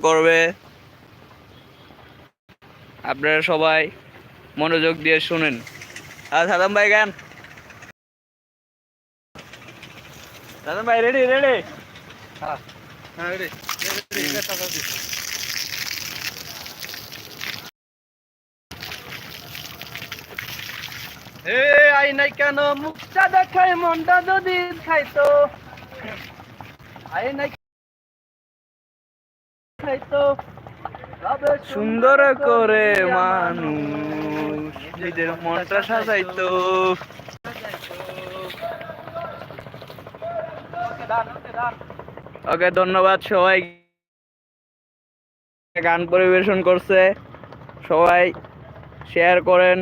করবে। আপনারা সবাই মনোযোগ দিয়ে শুনেন। আর সাদাম ভাই গান। সাদাম ভাই রেডি রেডি হ্যাঁ রে এ, আই নাই কেন? মুখটা দেখাই মনটা যদি খাইতো আই নাই সুন্দর করে মানুষ। নিজের মনটা সাজাইতো। ওকে, ধন্যবাদ সবাই। গান পরিবেশন করছে। সবাই শেয়ার করেন।